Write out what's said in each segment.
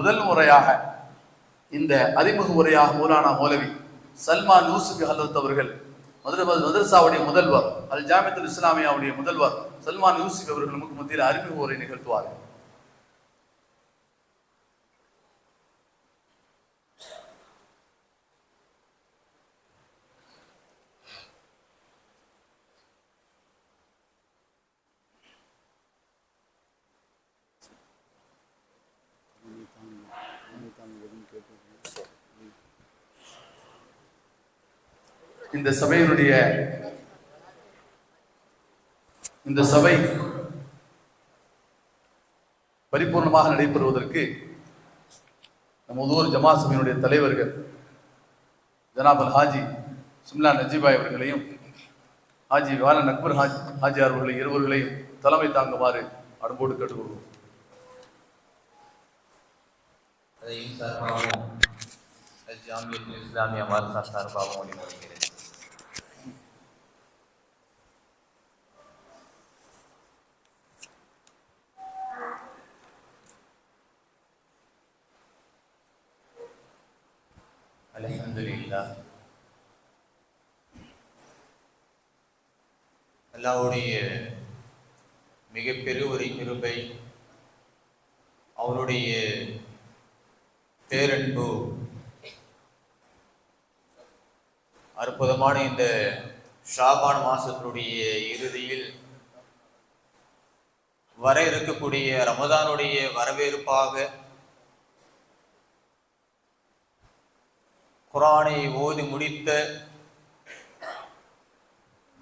முதல் முறையாக இந்த அறிமுக உரையாக மூலானா மௌலவி சல்மான் யூசுப் ஹலத் அவர்கள் மதுர மதரசாவுடைய முதல்வர் அல் ஜாமித்துல் இஸ்லாமியாவுடைய முதல்வர் சல்மான் யூசுப் அவர்கள் நமக்கு மத்தியில் அறிமுக உரை நிகழ்த்துவார்கள். இந்த சபையினுடைய இந்த சபை பரிபூர்ணமாக நடைபெறுவதற்கு நம்ம உதூர் ஜமா சபையினுடைய தலைவர்கள் ஜனாபல் ஹாஜி சிம்லா நஜீபாய் அவர்களையும் ஹாஜி வாலன் அக்பர் ஹாஜ் ஹாஜி அவர்களை இருவர்களையும் தலைமை தாங்குமாறு அன்போடு கேட்டுக்கொள்வோம். அதையும் சார்பாகவும் இஸ்லாமிய மார்சா சார்பாகவும் வழிமொழிகிறேன் அல்ஹம்துலில்லாஹ் மிகப்பெரிய ஒரு கிருபை அவருடைய பேரன்பு அற்புதமான இந்த ஷாபான் மாசத்தினுடைய இறுதியில் வர இருக்கக்கூடிய ரமதானுடைய வரவேற்பாக குரானை ஓதி முடித்த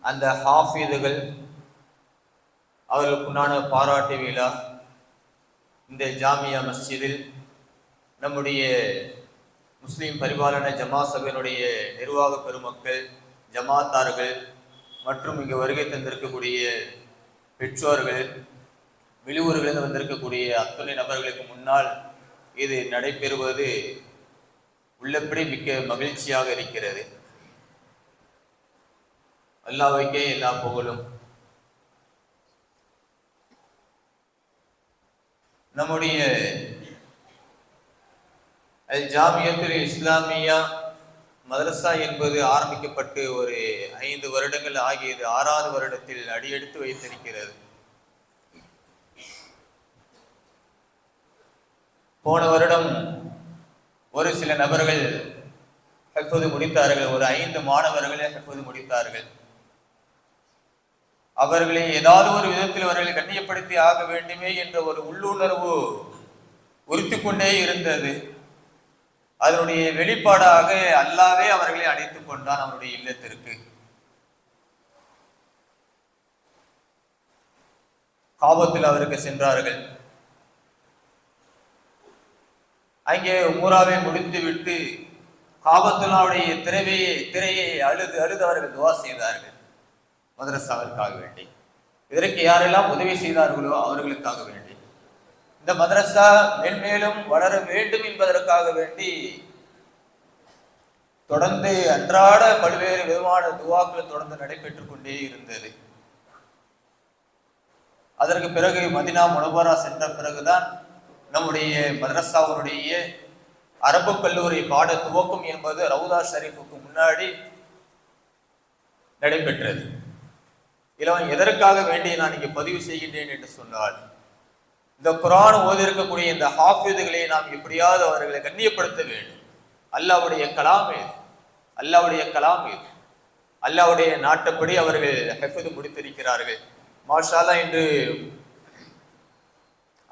அந்த ஹாஃபிதுகள் அவர்களுக்குண்டான பாராட்டு விழா இந்த ஜாமியா மஸ்ஜிதில் நம்முடைய முஸ்லீம் பரிபாலன ஜமா சபையினுடைய நிர்வாக பெருமக்கள் ஜமாத்தார்கள் மற்றும் இங்கு வருகை தந்திருக்கக்கூடிய பெற்றோர்கள் வெளியூர்களிலிருந்து வந்திருக்கக்கூடிய அத்துணை நபர்களுக்கு முன்னால் இது நடைபெறுவது உள்ளபடி மிக்க மகிழ்ச்சியாக இருக்கிறது. அல்லாவைக்கே எல்லா புகழும். நம்முடைய அல் ஜாமியத்துல் இஸ்லாமியா மதரசா என்பது ஆரம்பிக்கப்பட்டு ஒரு ஐந்து வருடங்கள் ஆகியது ஆறாவது வருடத்தில் அடியெடுத்து வைத்திருக்கிறது. போன வருடம் ஒரு சில நபர்கள் ஹெஃபது முடித்தார்கள். ஒரு ஐந்து மாணவர்களை ஹெஃபது முடித்தார்கள். அவர்களை ஏதாவது ஒரு விதத்தில் அவர்களை கண்ணியப்படுத்தி ஆக வேண்டுமே என்ற ஒரு உள்ளுணர்வு உறுத்திக் கொண்டே இருந்தது. அதனுடைய வெளிப்பாடாக அல்லாவே அவர்களை அழைத்துக் கொண்டான் அவருடைய இல்லத்திற்கு. காபத்தில் அவருக்கு சென்றார்கள். அங்கே உம்ராவை முடித்துவிட்டு காபத்துல்லாவுடைய திரைவையை திரையை அழுது அழுது அவர்கள் துவா செய்தார்கள். மதரசாவிற்காக வேண்டி. இதற்கு யாரெல்லாம் உதவி செய்தார்களோ அவர்களுக்காக வேண்டி. இந்த மதரசா மேன்மேலும் வளர வேண்டும் என்பதற்காக வேண்டி தொடர்ந்து அன்றாட பல்வேறு விதமான துவாக்கள் தொடர்ந்து நடைபெற்றுக் கொண்டே இருந்தது. அதற்கு பிறகு மதினா முனவரா சென்ற பிறகுதான் நம்முடைய மதரசாவுடைய அரபு கல்லூரி பாட துவக்கம் என்பது ரவுதா ஷரீஃபுக்கு முன்னாடி நடைபெற்றது. இளவன் எதற்காக வேண்டி நான் இங்கே பதிவு செய்கின்றேன் என்று சொன்னால் இந்த குரான் ஓதி இருக்கக்கூடிய இந்த ஹாஃபிதுகளை நாம் எப்படியாவது அவர்களை கண்ணியப்படுத்த வேண்டும். அல்லாவுடைய கலாம் இது அல்லாவுடைய கலாம் இது அல்லாவுடைய நாட்டப்படி அவர்கள் ஹெஃபது முடித்திருக்கிறார்கள். மாஷாலா இன்று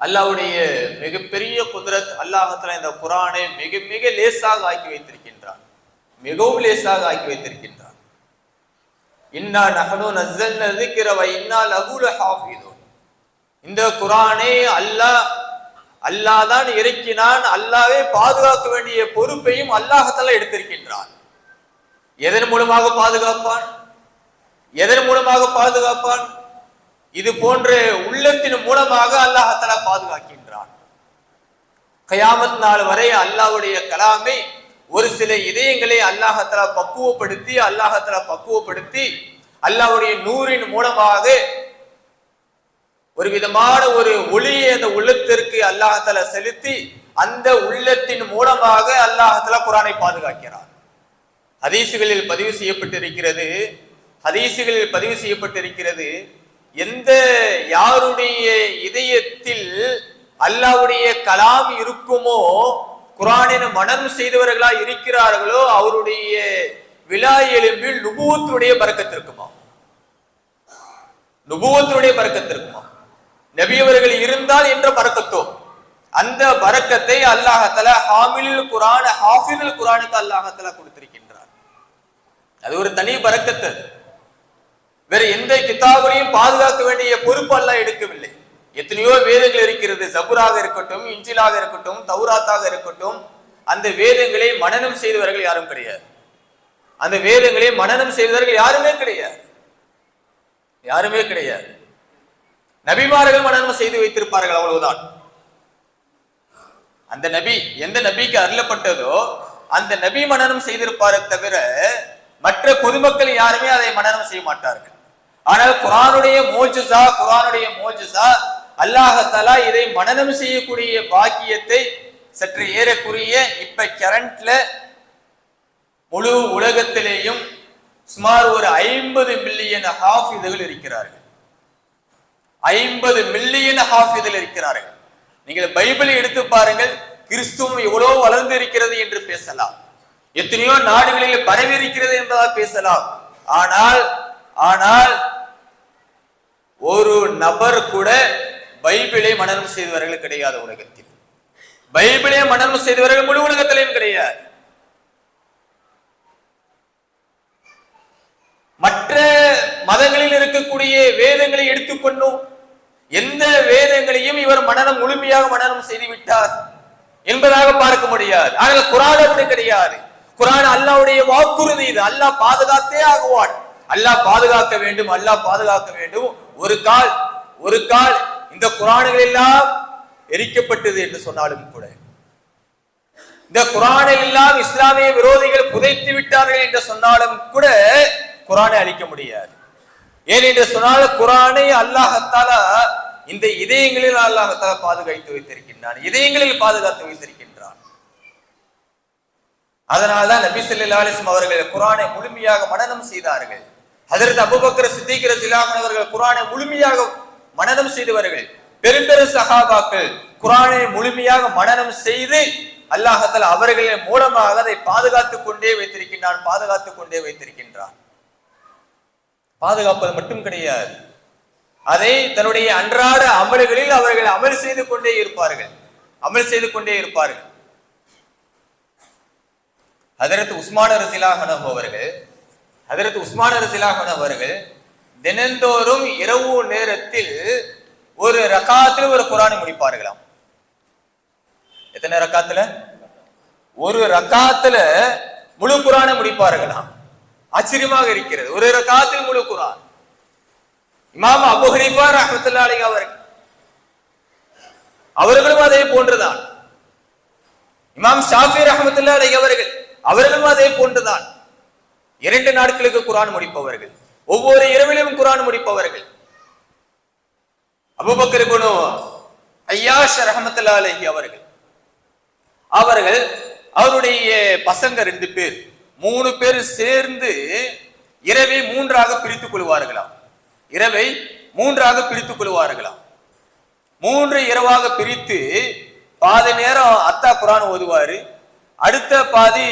அல்லாவுடைய மிகப்பெரிய குதிரத் அல்லாஹத்துல இந்த குரானை மிக மிக லேசாக ஆக்கி வைத்திருக்கின்றான். மிகவும் லேசாக ஆக்கி வைத்திருக்கின்றான். இன்னா நகனோ நசல் நதிக்கிறவ இன்னா லகுல ஹாஃபிதோ இந்த குரானே அல்லாஹ் அல்லாஹ் தான் இறக்கினான். அல்லாவே பாதுகாக்க வேண்டிய பொறுப்பையும் அல்லாஹத்தல எடுத்திருக்கின்றான். எதன் மூலமாக பாதுகாப்பான்? எதன் மூலமாக பாதுகாப்பான்? இது போன்று உள்ளத்தின் மூலமாக அல்லாஹால பாதுகாக்கின்றான். கயாமத் நாள் வரை அல்லாஹ்வுடைய கலாமை ஒரு சில இதயங்களை அல்லாஹால பக்குவப்படுத்தி அல்லாஹால பக்குவப்படுத்தி அல்லாஹ்வுடைய நூறின் மூலமாக ஒரு விதமான ஒரு ஒளியை அந்த உள்ளத்திற்கு அல்லாஹால செலுத்தி அந்த உள்ளத்தின் மூலமாக அல்லாஹால குரானை பாதுகாக்கிறார் ஹதீசுகளில் பதிவு செய்யப்பட்டிருக்கிறது ஹதீசுகளில் பதிவு செய்யப்பட்டிருக்கிறது எந்த யாருடைய இதயத்தில் அல்லாஹ்வுடைய கலாம் இருக்குமோ குரானின் மனம் செய்தவர்களா இருக்கிறார்களோ அவருடைய விழா எலும்பில் நுபுவத்துடைய பறக்கத்திற்குமா இருக்குமா? நுபுவத்துடைய நபியவர்கள் இருந்தால் என்ற பறக்கத்தோ? அந்த பறக்கத்தை அல்லாஹத்தல ஹாமிலில் குரான் ஹாஃபிதுல் குரானுக்கு அல்லாஹத்தல கொடுத்திருக்கின்றார் அது ஒரு தனி பறக்கத்து. அது. வேற எந்த கித்தாபுரையும் பாதுகாக்க வேண்டிய பொறுப்பெல்லாம் எடுக்கவில்லை. எத்தனையோ வேதங்கள் இருக்கிறது. சபுராக இருக்கட்டும் இஞ்சிலாக இருக்கட்டும் தௌராத்தாக இருக்கட்டும் அந்த வேதங்களை மனநம் செய்தவர்கள் யாரும் கிடையாது. அந்த வேதங்களை மனநம் செய்தவர்கள் யாருமே கிடையாது. யாருமே கிடையாது. நபிமார்கள் மனநம் செய்து வைத்திருப்பார்கள் அவ்வளவுதான். அந்த நபி எந்த நபிக்கு அருளப்பட்டதோ அந்த நபி மனநம் செய்திருப்பாரே தவிர மற்ற பொதுமக்கள் யாருமே அதை மனநம் செய்ய மாட்டார்கள். ஆனால் குரானுடைய மோஜிசா குரானுடைய மோஜிசா அல்லாஹத்தாலா இதை மனநம் செய்யக்கூடிய பாக்கியத்தை சற்று ஏறக்குரிய இப்ப கரண்ட்ல முழு உலகத்திலேயும் சுமார் ஒரு ஐம்பது மில்லியன் ஹாஃபிதுகள் இருக்கிறார்கள். ஐம்பது மில்லியன் ஹாஃபிதில் இருக்கிறார்கள். நீங்கள் பைபிளை எடுத்து பாருங்கள் கிறிஸ்துவம் எவ்வளவு வளர்ந்து இருக்கிறது என்று பேசலாம். எத்தனையோ நாடுகளில் பரவி இருக்கிறது என்பதாக பேசலாம். ஆனால் ஆனால் ஒரு நபர் கூட பைபிளை மனநம் செய்தவர்கள் கிடையாது உலகத்தில். பைபிளை மனநம் செய்தவர்கள் முழு உலகத்திலையும் கிடையாது. மற்ற மதங்களில் இருக்கக்கூடிய வேதங்களை எடுத்துக்கொண்டோம் எந்த வேதங்களையும் இவர் மனநம் முழுமையாக மனநம் செய்து விட்டார் என்பதாக பார்க்க முடியாது. ஆனால் குரான் அப்படி கிடையாது. குரான் அல்லாவுடைய வாக்குறுதி இது. அல்லாஹ் பாதுகாத்தே ஆகுவான். அல்லாஹ் பாதுகாக்க வேண்டும். அல்லாஹ் பாதுகாக்க வேண்டும். ஒரு கால் ஒரு கால் இந்த குரான்கள் எல்லாம் எரிக்கப்பட்டது என்று சொன்னாலும் கூட. இந்த குரானை எல்லாம் இஸ்லாமிய விரோதிகள் புதைத்து விட்டார்கள் என்று சொன்னாலும் கூட குரானை அழிக்க முடியாது. ஏன் என்று சொன்னால் குரானை அல்லாஹத்தாலா இந்த இதயங்களில் அல்லாஹத்தாலா பாதுகாத்து வைத்திருக்கின்றான். இதயங்களில் பாதுகாத்து வைத்திருக்கின்றான். அதனால்தான் நபி சொல்லி அலிஸ்லாம் அவர்கள் குரானை முழுமையாக மனநம் செய்தார்கள். அதற்கு அபுபக்கர சித்திக்கிற ரலியல்லாஹு அவர்கள் குரானை முழுமையாக மனனம் செய்தவர்கள் பெரும்பெரும் சகாபாக்கள் குரானை முழுமையாக மனநம் செய்து அல்லாஹத்தால் அவர்களின் மூலமாக அதை பாதுகாத்துக் கொண்டே வைத்திருக்கின்றான் பாதுகாத்துக் கொண்டே வைத்திருக்கின்றான். பாதுகாப்பது மட்டும் கிடையாது. அதை தன்னுடைய அன்றாட அமல்களில் அவர்கள் அமல் செய்து கொண்டே இருப்பார்கள். அமல் செய்து கொண்டே இருப்பார்கள். அதற்கு உஸ்மான ரசிலாஹன் அவர்கள் அதற்கு உஸ்மான ரசிலாஹன் அவர்கள் தினந்தோறும் இரவு நேரத்தில் ஒரு ரகாத்தில் ஒரு குரானை முடிப்பார்களாம். எத்தனை ரக்காத்துல? ஒரு ரக்காத்துல முழு குரானை முடிப்பார்களாம். ஆச்சரியமாக இருக்கிறது. ஒரு ரக்காத்தில் முழு குரான். இமாம் அபு ஹனீஃபா ரஹ்மத்துல்லாஹி அவர்கள். அவர்களும் அதே போன்றுதான். இமாம் ஷாஃபி ரஹமத்துல்லா அலைஹி அவர்கள் அவர்களும் அதே போன்றுதான். இரண்டு நாட்களுக்கு குரான் முடிப்பவர்கள். ஒவ்வொரு இரவிலும் குரான் முடிப்பவர்கள். அபூபக்கர் இப்னு ஐயாஷ் ரஹ்மத்துல்லாஹி அவர்கள். அவர்கள் அவருடைய பசங்க ரெண்டு பேர். மூணு பேர் சேர்ந்து இரவை மூன்றாக பிரித்துக் கொள்வார்களாம். இரவை மூன்றாக பிரித்துக் கொள்வார்களாம். மூன்று இரவாக பிரித்து பாதி நேரம் அத்தா குரான் ஓதுவாரு. அடுத்த பாதி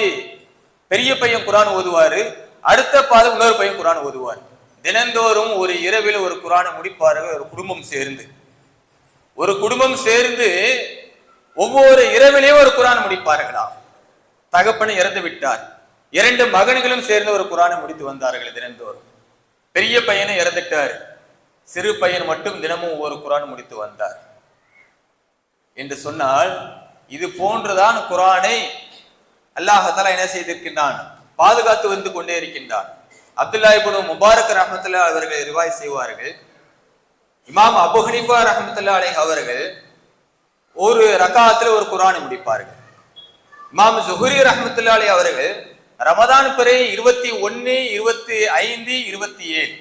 பெரிய பையன் குரான் ஓதுவாரு அடுத்த பாதை இன்னொரு பையன் குரான் ஓதுவார். தினந்தோறும் ஒரு இரவில் ஒரு குரானை முடிப்பார்கள் ஒரு குடும்பம் சேர்ந்து. ஒரு குடும்பம் சேர்ந்து ஒவ்வொரு இரவிலேயும் ஒரு குரான் முடிப்பார்களா? தகப்பனை இறந்து விட்டார். இரண்டு மகன்களும் சேர்ந்து ஒரு குரானை முடித்து வந்தார்கள் தினந்தோறும். பெரிய பையனை இறந்துட்டார். சிறு பையன் மட்டும் தினமும் ஒரு குரான் முடித்து வந்தார். என்று சொன்னால் இது போன்றுதான் குரானை அல்லாஹால என்ன செய்திருக்கின்றான்? பாதுகாத்து வந்து கொண்டே இருக்கின்றான். அப்துல்லா முபாரக் ரஹமத்துல்லா அவர்கள் ரிவாய் செய்வார்கள். இமாம் அபு ஹனிஃபா ரஹமத்துல்லா அலை அவர்கள் ஒரு ரகாத்துல ஒரு குரானை முடிப்பார்கள். இமாம் ஜுஹரி ரஹமத்துல்லா அலை அவர்கள் ரமதான் பிறை இருபத்தி ஒன்னு இருபத்தி ஐந்து இருபத்தி ஏழு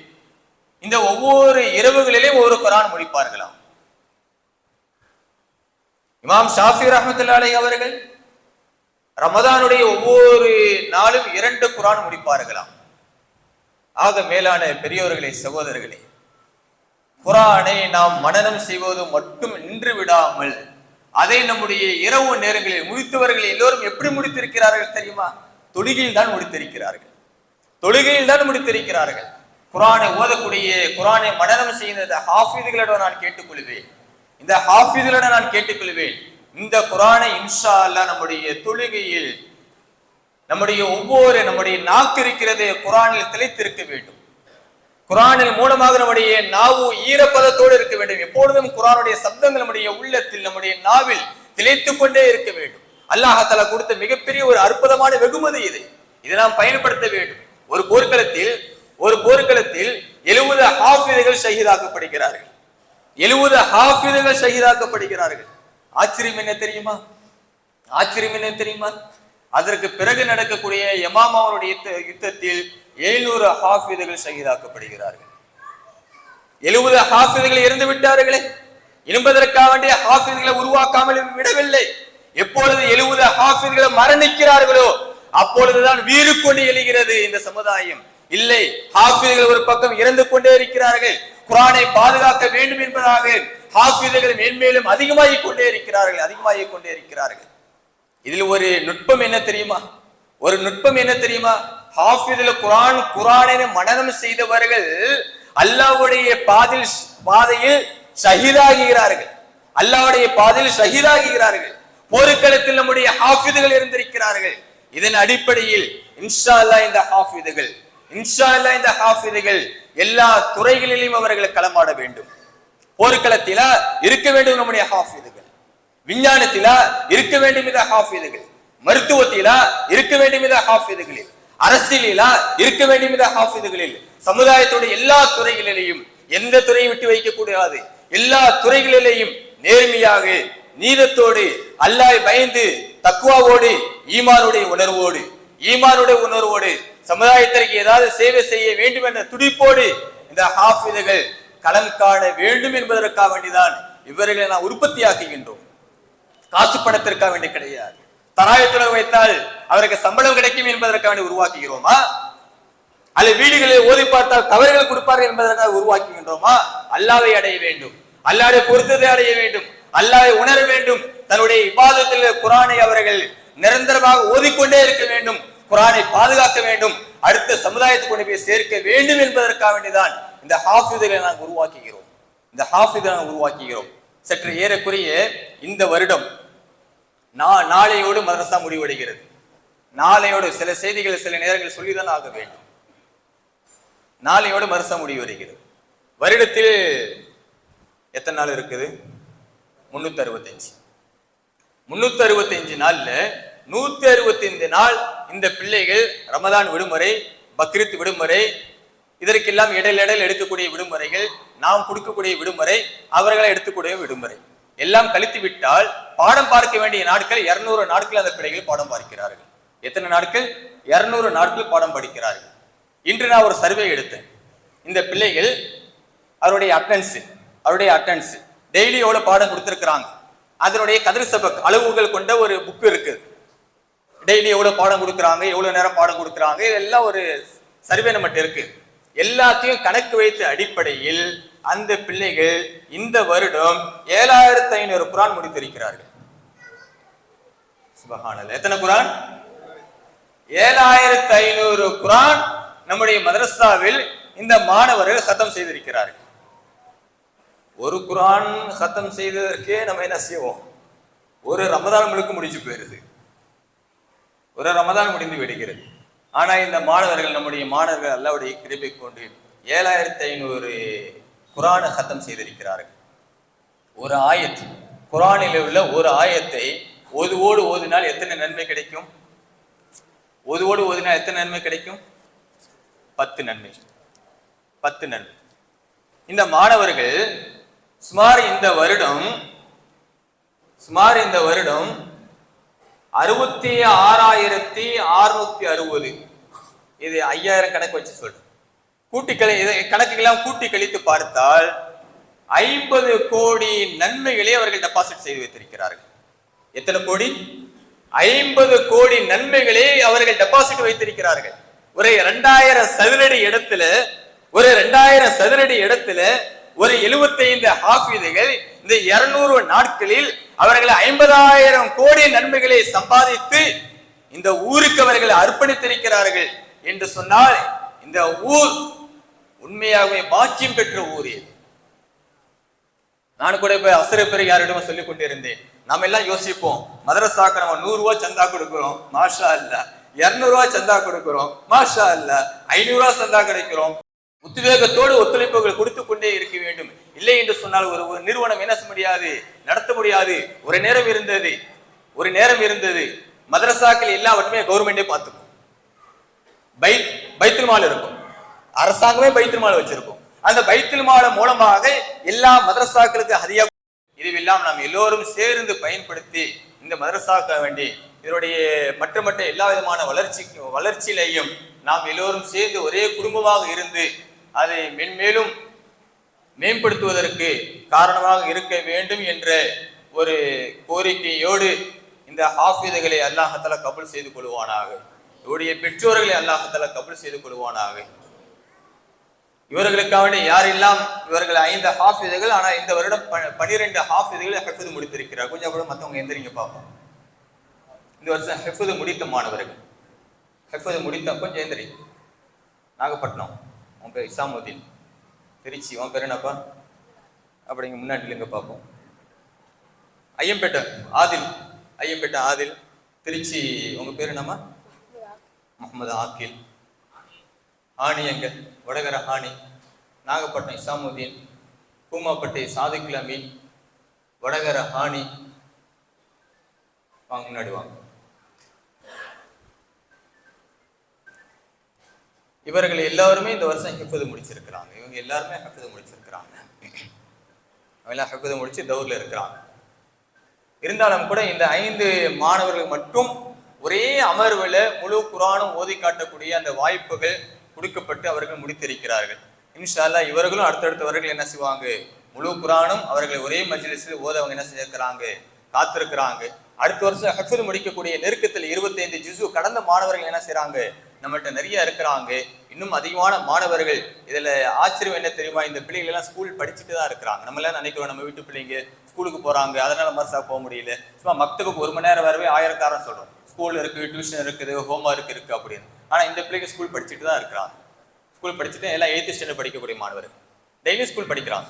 இந்த ஒவ்வொரு இரவுகளிலும் ஒரு குரான் முடிப்பார்களாம். இமாம் ஷாஃபி ரஹமத்துல்லா அலை அவர்கள் ரமதானுடைய ஒவ்வொரு நாளும் இரண்டு குரான் முடிப்பார்களாம். ஆக மேலான பெரியோர்களே சகோதரர்களே குரானை நாம் மனநம் செய்வது மட்டும் நின்று விடாமல் அதை நம்முடைய இரவு நேரங்களில் முடித்தவர்கள் எல்லோரும் எப்படி முடித்திருக்கிறார்கள் தெரியுமா? தொழுகையில் தான் முடித்திருக்கிறார்கள். தொழுகையில் தான் முடித்திருக்கிறார்கள். குரானை ஓதக்கூடிய குரானை மனநம் செய்த ஹாஃபிதுகளிடம் நான் கேட்டுக்கொள்வேன். இந்த ஹாஃபிதுகளிடம் நான் கேட்டுக்கொள்வேன். இந்த குரானை இன்ஷா அல்லாஹ் நம்முடைய தொழுகையில் நம்முடைய ஒவ்வொரு நம்முடைய நாக்கு இருக்கிறது குரானில் திளைத்திருக்க வேண்டும். குரானில் மூலமாக நம்முடைய நாவு ஈரப்பதத்தோடு இருக்க வேண்டும். எப்பொழுதும் குரானுடைய சப்தங்கள் நம்முடைய உள்ளத்தில் நம்முடைய நாவில் திளைத்துக் கொண்டே இருக்க வேண்டும். அல்லாஹால கொடுத்த மிகப்பெரிய ஒரு அற்புதமான வெகுமதி இது. இதை நாம் பயன்படுத்த வேண்டும். ஒரு போர்க்களத்தில் ஒரு போர்க்களத்தில் எழுபது ஹாஃபிதுகள் ஷஹீதாக்கப்படுகிறார்கள். எழுபது ஹாஃபிதுகள் ஷஹீதாக்கப்படுகிறார்கள். ஆச்சரியம் என்ன தெரியுமா? ஆச்சரியம் என்ன தெரியுமா? அதற்கு பிறகு நடக்கக்கூடிய யமாமாவுடைய யுத்தத்தில் எழுநூறு ஹாஃபிதுகள் சகிதாக்கப்படுகிறார்கள் எழுபது ஹாஃபிதுகள் இறந்து விட்டார்களே. என்பதற்காக வேண்டிய ஹாஃபிதுகளை உருவாக்காமல் விடவில்லை. எப்பொழுது எழுபது ஹாஃபிதுகளை மரணிக்கிறார்களோ அப்பொழுதுதான் வீறு கொண்டு எழுகிறது இந்த சமுதாயம். இல்லை ஹாஃபிதுகள் ஒரு பக்கம் இறந்து கொண்டே இருக்கிறார்கள். குரானை பாதுகாக்க வேண்டும் என்பதாக ஹாஃபிதுகள் மேன்மேலும் அதிகமாகிக் கொண்டே இருக்கிறார்கள் அதிகமாகிக் கொண்டே இருக்கிறார்கள். இதில் ஒரு நுட்பம் என்ன தெரியுமா? ஒரு நுட்பம் என்ன தெரியுமா? ஹாஃபிதுல குரான் குரானை மனனம் செய்தவர்கள் அல்லாவுடைய பாதில் பாதையில் ஷஹீதாகிறார்கள். அல்லாஹ்வுடைய பாதையில் ஷஹீதாகிறார்கள். போர்க்களத்தில் நம்முடைய ஹாஃபிதுகள் இருந்திருக்கிறார்கள். இதன் அடிப்படையில் இன்ஷா அல்லாஹ் இந்த ஹாஃபிதுகள் இன்ஷா அல்லாஹ் இந்த ஹாஃபிதுகள் எல்லா துறைகளிலும் அவர்கள் களமாட வேண்டும். போர்க்களத்தில இருக்க வேண்டும் நம்முடைய ஹாஃபிதுகள். விஞ்ஞானத்தில இருக்க வேண்டும் என்ற ஹாஃபிதுகள். மருத்துவத்தில இருக்க வேண்டும் என்ற ஹாஃபிதுகளில். அரசியலில இருக்க வேண்டும் என்ற ஹாஃபிதுகளில். சமுதாயத்துடைய எல்லா துறைகளிலேயும் எந்த துறையை விட்டு வைக்க கூடாது எல்லா துறைகளிலேயும் நேர்மையாக நீதத்தோடு அல்லாஹ் பயந்து தக்குவாவோடு ஈமானுடைய உணர்வோடு ஈமானுடைய உணர்வோடு சமுதாயத்திற்கு ஏதாவது சேவை செய்ய வேண்டும் என்ற துடிப்போடு இந்த ஹாஃபிதுகள் கடன் காண வேண்டும் என்பதற்காக வேண்டிதான் இவர்களை நாம் உற்பத்தியாக்குகின்றோம். காசு பணத்திற்காக வேண்டி கிடையாது. தராயத்துடன் வைத்தால் அவருக்கு சம்பளம் கிடைக்கும் என்பதற்காக வேண்டி உருவாக்குகிறோமா? அல்லது வீடுகளில் ஓதி பார்த்தால் தவறுகள் கொடுப்பார்கள் என்பதற்காக உருவாக்குகின்றோமா? அல்லாவை அடைய வேண்டும். அல்லாவை பொறுத்ததை அடைய வேண்டும். அல்லாவை உணர வேண்டும். தன்னுடைய இபாதத்தில் குரானை அவர்கள் நிரந்தரமாக ஓதிக்கொண்டே இருக்க வேண்டும். குரானை பாதுகாக்க வேண்டும். அடுத்த சமுதாயத்துக்கு கொண்டு போய் சேர்க்க வேண்டும் என்பதற்காக வேண்டிதான் இந்த ஹாஃபிதுகளை நாங்கள் உருவாக்குகிறோம். இந்த ஹாஃபிதை நாங்கள் உருவாக்குகிறோம். சற்று ஏறக்குறைய இந்த வருடம் நா- நாளையோடு மதரசா முடிவடைகிறது. நாளையோடு சில செய்திகளை சில நேரங்களில் சொல்லிதான் ஆக வேண்டும். நாளையோடு மதரசா முடிவடைகிறது. வருடத்தில் எத்தனை நாள் இருக்குது? முன்னூத்தி அறுபத்தஞ்சு முன்னூத்தி அறுபத்தஞ்சு நாள்ல நூத்தி அறுபத்தைந்து நாள் இந்த பிள்ளைகள் ரமதான் விடுமுறை பக்ரீத் விடுமுறை இதற்கெல்லாம் இடையிலடையில் எடுக்கக்கூடிய விடுமுறைகள் நாம் கொடுக்கக்கூடிய விடுமுறை அவர்களை எடுத்துக்கூடிய விடுமுறை. எல்லாம் கழித்து விட்டால் பாடம் பார்க்க வேண்டிய நாட்கள் இருநூறு நாட்கள் அந்த பிள்ளைகள் பாடம் பார்க்கிறார்கள். எத்தனை நாட்கள்? இருநூறு நாட்கள் பாடம் படிக்கிறார்கள். இன்று நான் ஒரு சர்வே எடுத்தேன். இந்த பிள்ளைகள் அவருடைய அட்டன்ஸ் அவருடைய அட்டன்ஸ் டெய்லி எவ்வளோ பாடம் கொடுத்துருக்குறாங்க? அதனுடைய கதிர் சபக் அளவுகள் கொண்ட ஒரு புக் இருக்குது டெய்லி எவ்வளோ பாடம் கொடுக்குறாங்க? எவ்வளோ நேரம் பாடம் கொடுக்குறாங்க? இதெல்லாம் ஒரு சர்வே நம்மகிட்ட இருக்குது எல்லாத்தையும் கணக்கு வைத்த அடிப்படையில் அந்த பிள்ளைகள் இந்த வருடம் ஏழாயிரத்தி ஐநூறு குரான் முடித்திருக்கிறார்கள். சுபகானல் எத்தனை குரான்? ஏழாயிரத்தி ஐநூறு குரான் நம்முடைய மதரசாவில் இந்த மாணவர்கள் சத்தம் செய்திருக்கிறார்கள். ஒரு குரான் சத்தம் செய்ததற்கே நம்ம என்ன செய்வோம்? ஒரு ரமதான் முழுக்க முடிஞ்சு போயிருது. ஒரு ரமதான் முடிந்து விடுகிறது. ஆனால் இந்த மாணவர்கள் நம்முடைய மாணவர்கள் அல்லாவுடைய கிருபை கொண்டு ஏழாயிரத்தி ஐநூறு குரானை சத்தம் செய்திருக்கிறார்கள். ஒரு ஆயத் குரானில் உள்ள ஒரு ஆயத்தை ஒதுவோடு ஓதினால் எத்தனை நன்மை கிடைக்கும்? ஒதுவோடு ஓதினால் எத்தனை நன்மை கிடைக்கும்? பத்து நன்மை. பத்து நன்மை. இந்த மாணவர்கள் சுமார் இந்த வருடம் சுமார் இந்த வருடம் அறுபத்தி ஆறாயிரத்தி அறுநூத்தி அறுபது. இது ஐயாயிரம் கணக்கு வச்சு சொல்றேன் கூட்டி கழி இதை கணக்குகளாம் கூட்டி கழித்து பார்த்தால் ஐம்பது கோடி நன்மைகளை அவர்கள் டெபாசிட் செய்து வைத்திருக்கிறார்கள். எத்தனை கோடி? ஐம்பது கோடி நன்மைகளை அவர்கள் டெபாசிட் வைத்திருக்கிறார்கள். ஒரு இரண்டாயிரம் சதுரடி இடத்துல ஒரு இரண்டாயிரம் சதுரடி இடத்துல ஒரு 75 ஹாஃபிதுகள் இந்த இருநூறு நாட்களில் அவர்கள் ஐம்பதாயிரம் கோடி நன்மைகளை சம்பாதித்து இந்த ஊருக்கு அவர்கள் அர்ப்பணித்திருக்கிறார்கள் என்று சொன்னால் இந்த ஊர் உண்மையாகவே பாக்கியம் பெற்ற ஊர் இது. நான் கூட இப்ப அசர யாரிடமும் சொல்லிக் கொண்டிருந்தேன். நாம எல்லாம் யோசிப்போம் மதரசாக்கு நம்ம நூறு ரூபாய் சந்தா கொடுக்கிறோம் மாஷா இல்ல இருநூறு ரூபாய் சந்தா கொடுக்கிறோம் மாஷா இல்ல ஐநூறு ரூபாய் சந்தா கிடைக்கிறோம். உத்வேகத்தோடு ஒத்துழைப்புகள் கொடுத்து கொண்டே இருக்க வேண்டும். இல்லை என்று சொன்னால் ஒரு ஒரு நிறுவனம் என்ன செய்ய முடியாது? நடத்த முடியாது. ஒரு நேரம் இருந்தது. ஒரு நேரம் இருந்தது. மதரசாக்கள் எல்லாவற்றுமே கவர்மெண்டே பார்த்துக்கும். பை பைத்துல் மால் இருக்கும். அரசாங்கமே பைத்துல் மால் வச்சிருக்கும். அந்த பைத்துல் மால் மூலமாக எல்லா மதரசாக்களுக்கு ஹதியா இதுவெல்லாம் நாம் எல்லோரும் சேர்ந்து பயன்படுத்தி இந்த மதரசாக்க வேண்டி இதனுடைய மற்ற மற்ற எல்லா விதமான வளர்ச்சிக்கு வளர்ச்சியிலையும் நாம் எல்லோரும் சேர்ந்து ஒரே குடும்பமாக இருந்து அதை மென்மேலும் மேம்படுத்துவதற்கு காரணமாக இருக்க வேண்டும் என்ற ஒரு கோரிக்கையோடு இந்த ஹாஃபிதுகளை அல்லாஹத்தால கபுல் செய்து கொள்வானாக. இவருடைய பெற்றோர்களை அல்லாஹத்தில் கபுல் செய்து கொள்வானாக. இவர்களுக்காக யாரெல்லாம் இவர்கள் ஐந்து ஹாஃபிதுகள் ஆனால் இந்த வருடம் ப- பனிரெண்டு ஹாஃபிதுகளை ஹெஃபது முடித்திருக்கிறார். கொஞ்சம் கூட மற்றவங்க எந்திரிங்க பார்ப்போம் இந்த வருஷம் ஹெஃபது முடித்த மாணவர்கள் ஹெஃபது முடித்த கொஞ்சம் எந்திரி நாகப்பட்டினம். உன் பேர் இசாமுதீன். திருச்சி உன் பேர் என்னப்பா? அப்படிங்க முன்னாடி இங்கே பார்ப்போம். ஐயம்பேட்டை ஆதில். ஐயம்பேட்டை ஆதில். திருச்சி உங்க பேர் என்னம்மா? முகமது ஆக்கில் ஆணி எங்க? வடகர ஆணி நாகப்பட்டினம் இசாமுதீன். பூமாப்பட்டி சாதிக்குல் அமீன் வடகர ஆணி வாங்க முன்னாடி வாங்க. இவர்கள் எல்லாருமே இந்த வருஷம் ஹிஃபது முடிச்சிருக்கிறாங்க. இவங்க எல்லாருமே ஹிஃபது முடிச்சிருக்கிறாங்க. அவங்களாம் எல்லாம் முடிச்சு தௌர்ல இருக்கிறாங்க. இருந்தாலும் கூட இந்த ஐந்து மாணவர்கள் மட்டும் ஒரே அமர்வில் முழு குரானும் ஓதி காட்டக்கூடிய அந்த வாய்ப்புகள் கொடுக்கப்பட்டு அவர்கள் முடித்திருக்கிறார்கள். இன்ஷா இவர்களும் அடுத்தடுத்தவர்கள் என்ன செய்வாங்க? முழு குரானும் அவர்கள் ஒரே மஜ்லிஸில் ஓதவங்க என்ன செஞ்சிருக்கிறாங்க காத்திருக்கிறாங்க. அடுத்த வருஷம் ஹஃபிது முடிக்கக்கூடிய நெருக்கத்தில் 25 ஜிசு கடந்த மாணவர்கள் என்ன செய்கிறாங்க நம்மள்கிட்ட நிறைய இருக்கிறாங்க. இன்னும் அதிகமான மாணவர்கள் இதில் ஆச்சரியம் என்ன தெரியுமா? இந்த பிள்ளைகளெல்லாம் ஸ்கூல் படிச்சுட்டு தான் இருக்கிறாங்க. நம்ம எல்லாம் நினைக்கிறோம் நம்ம வீட்டு பிள்ளைங்க ஸ்கூலுக்கு போகிறாங்க அதனால மர்சா போக முடியல. சும்மா மக்தபுக்கு ஒரு மணி நேரம் வரவே ஆயிரக்காரம் சொல்கிறோம் ஸ்கூல் இருக்குது டியூஷன் இருக்குது ஹோம் ஒர்க் இருக்குது அப்படின்னு. ஆனால் இந்த பிள்ளைங்க ஸ்கூல் படிச்சுட்டு தான் இருக்கிறாங்க. ஸ்கூல் படிச்சுட்டு எல்லாம் எயித்து ஸ்டாண்டர்ட் படிக்கக்கூடிய மாணவர் டெய்லி ஸ்கூல் படிக்கிறாங்க.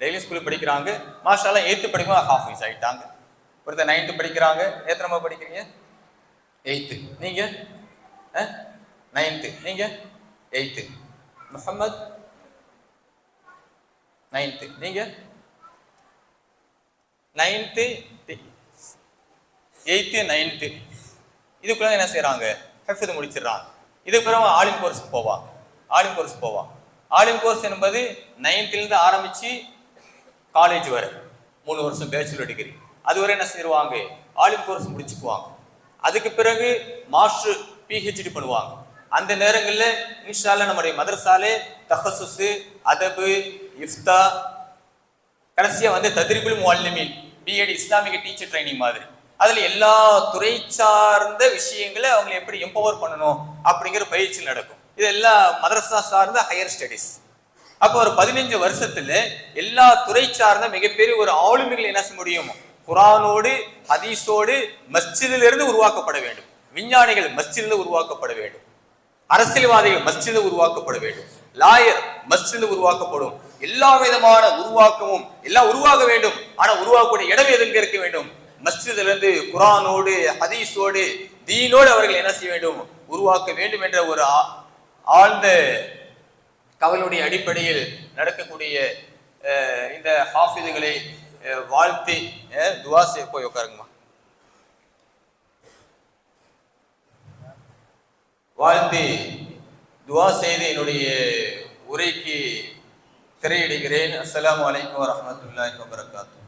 டெய்லி ஸ்கூல் படிக்கிறாங்க. மாஸ்டர்லாம் எயித்து படிக்கும்போது ஹாஃப் ஆயிட்டாங்க. ஒருத்தர் நைன்த்து படிக்கிறாங்க. எத்தனை படிக்கிறீங்க? எயித்து நீங்கள் நைன்த்து நீங்க எயித்து முகமது நைன்த்து நீங்க நைன்த்து எயித்து நைன்த்து இதுக்குள்ள என்ன செய்றாங்க? ஹெஃபது முடிச்சிடுறாங்க இதுக்கு பிறகு ஆலிம் கோர்ஸ் போவான் ஆலிம் கோர்ஸ் போவான் ஆலிம் கோர்ஸ் என்பது நைன்த்துலேருந்து ஆரம்பித்து காலேஜ் வரை. மூணு வருஷம் பேச்சுலர் டிகிரி அது வரை என்ன செய்வாங்க? ஆலிம் கோர்ஸ் முடிச்சுக்குவாங்க. அதுக்கு பிறகு மாஸ்டர் பிஹெச்டி பண்ணுவாங்க. அந்த நேரங்களில் இன்ஷால்ல நம்முடைய மதரசாலே தஹசுசு அதபு இஃப்தா கடைசியாக வந்து தத்ரிபுல் முஅல்லிமீன் பிஎட் இஸ்லாமிக் டீச்சர் ட்ரைனிங் மாதிரி. அதில் எல்லா துறை சார்ந்த விஷயங்களை அவங்க எப்படி எம்பவர் பண்ணணும் அப்படிங்கிற பயிற்சி நடக்கும். இது எல்லா மதரசா சார்ந்த ஹையர் ஸ்டடீஸ் அப்போ ஒரு பதினஞ்சு வருஷத்துல எல்லா துறை சார்ந்த மிகப்பெரிய ஒரு ஆளுமைகள் என்ன செய்ய முடியும்? குரானோடு ஹதீஸோடு மஸ்ஜிதிலிருந்து உருவாக்கப்பட வேண்டும். விஞ்ஞானிகள் மஸ்ஜிதில் உருவாக்கப்பட வேண்டும். அரசியல்வாதிகள் மஸ்ஜிதில் உருவாக்கப்பட வேண்டும். லாயர் மஸ்ஜிதில் உருவாக்கப்படும். எல்லா விதமான உருவாக்கமும் எல்லாம் உருவாக வேண்டும். ஆனா உருவாக்கக்கூடிய இடம் எதுங்க இருக்க வேண்டும்? மஸ்ஜிதுல இருந்து குரானோடு ஹதீஸோடு தீனோடு அவர்கள் என்ன செய்ய வேண்டும்? உருவாக்க வேண்டும் என்ற ஒரு ஆ- ஆழ்ந்த கவலுடைய அடிப்படையில் நடக்கக்கூடிய இந்த ஹாஃபிதுகளை வாழ்த்தி அஹ், துவா போய் உட்காருங்கம்மா. வாழ்த்தி துவா செய்து என்னுடைய உரைக்கு திரையிடுகிறேன். அஸ்லாம் வலைக்கம் வரஹ்மத்துல்லாஹி வபரகாத்துஹு.